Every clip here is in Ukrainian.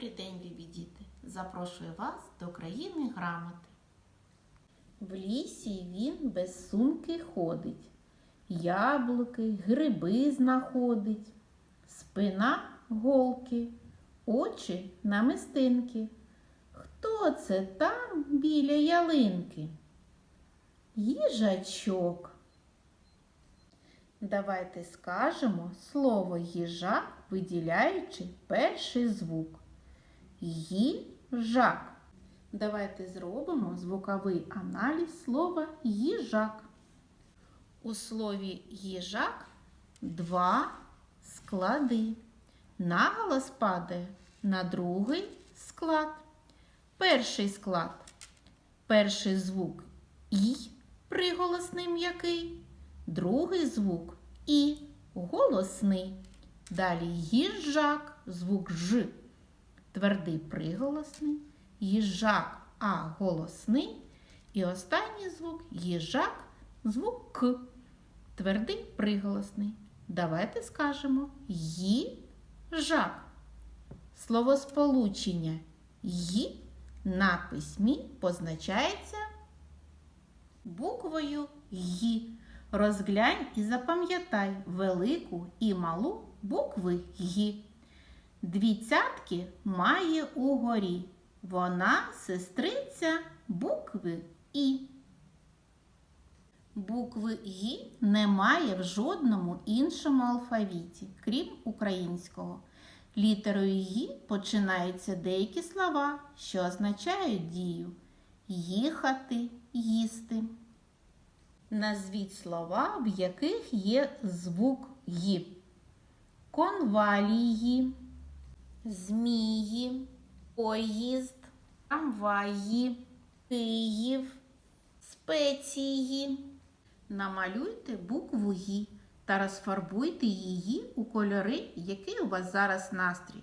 Добрий день, любі діти! Запрошую вас до країни грамоти. В лісі він без сумки ходить, яблуки, гриби знаходить, спина голки, очі намистинки. Хто це там біля ялинки? Їжачок. Давайте скажемо слово їжак, виділяючи перший звук. Їжак. Давайте зробимо звуковий аналіз слова їжак. У слові їжак два склади. Наголос падає на другий склад. Перший склад. Перший звук І приголосний м'який. Другий звук І голосний. Далі їжак, звук Ж. Твердий приголосний, їжак А голосний. І останній звук їжак, звук К. Твердий приголосний. Давайте скажемо їжак. Словосполучення «ї» на письмі позначається буквою «ї». Розглянь і запам'ятай велику і малу букви «ї». Дві цятки має угорі. Вона сестриця букви І. Букви «ї» немає в жодному іншому алфавіті, крім українського. Літерою «ї» починаються деякі слова, що означають дію їхати, їсти. Назвіть слова, в яких є звук «ї». Конвалії, змії, поїзд, трамваї, Київ, спеції. Намалюйте букву «ї» та розфарбуйте її у кольори, який у вас зараз настрій.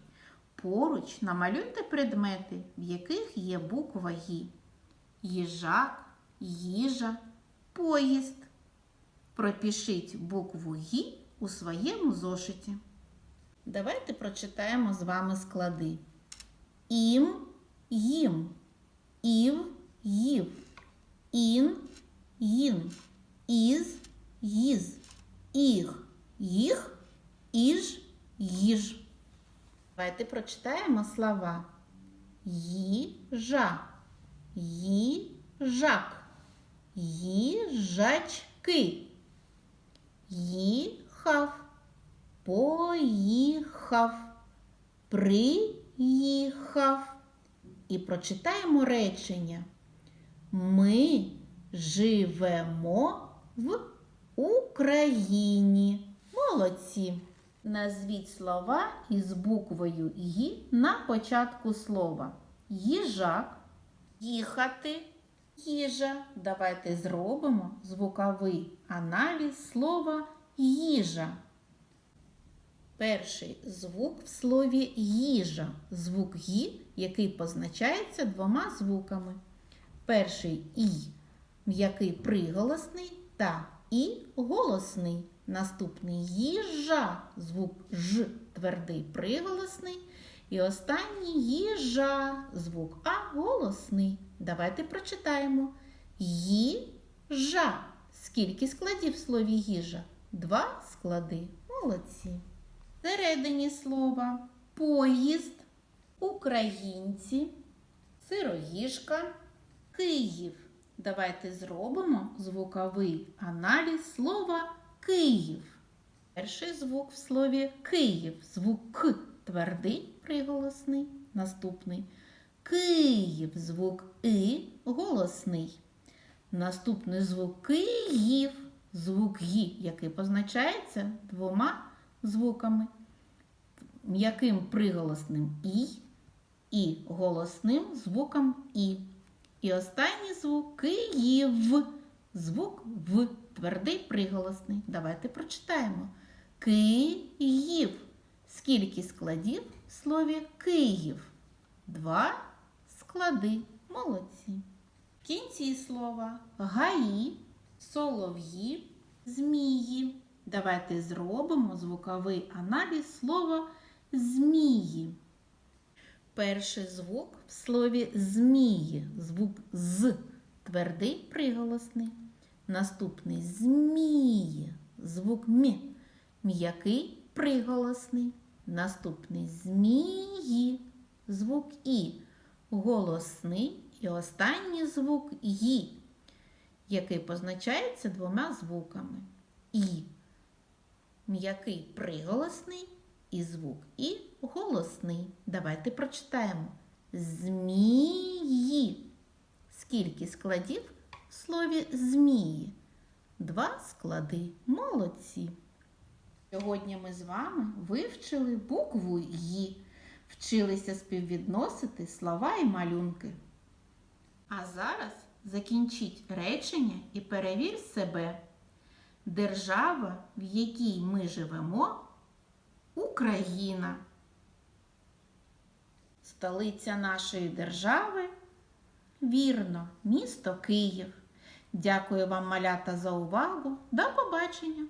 Поруч намалюйте предмети, в яких є буква «ї». Їжак, їжа, поїзд. Пропишіть букву «ї» у своєму зошиті. Давайте прочитаємо з вами склади. Ім, їм, ів, їв, ін, їн, із, їз, іг, їх, іж, їж. Давайте прочитаємо слова. Їжа, їжак, їжачки, їхав, поїхав, приїхав. І прочитаємо речення. Ми живемо в Україні. Молодці. Назвіть слова із буквою «ї» на початку слова. Їжак, їхати, їжа. Давайте зробимо звуковий аналіз слова їжа. Перший звук в слові їжа. Звук «ї», який позначається двома звуками. Перший і, м'який приголосний та і голосний. Наступний їжа, звук Ж, твердий приголосний. І останній їжа, звук А голосний. Давайте прочитаємо. Їжа. Скільки складів в слові їжа? Два склади. Молодці. Всередині слова поїзд, українці, сироїжка, Київ. Давайте зробимо звуковий аналіз слова Київ. Перший звук в слові Київ. Звук К твердий приголосний. Наступний Київ. Звук И голосний. Наступний звук Київ. Звук Ї, який позначається двома звуками. М'яким приголосним І і голосним звуком І. І останній звук Київ. Звук В. Твердий приголосний. Давайте прочитаємо. Київ. Скільки складів в слові Київ? Два склади. Молодці. В кінці слова гаї, солов'ї, змії. Давайте зробимо звуковий аналіз слова змії. Перший звук в слові змії. Звук з твердий приголосний. Наступний змії. Звук м. М'який приголосний. Наступний змії. Звук і. Голосний. І останній звук ї, який позначається двома звуками. І. М'який приголосний і звук і голосний. Давайте прочитаємо. Змії. Скільки складів в слові змії? Два склади. Молодці. Сьогодні ми з вами вивчили букву «Ї», вчилися співвідносити слова і малюнки. А зараз закінчіть речення і перевір себе. Держава, в якій ми живемо, Україна. Столиця нашої держави вірно, місто Київ. Дякую вам, малята, за увагу. До побачення!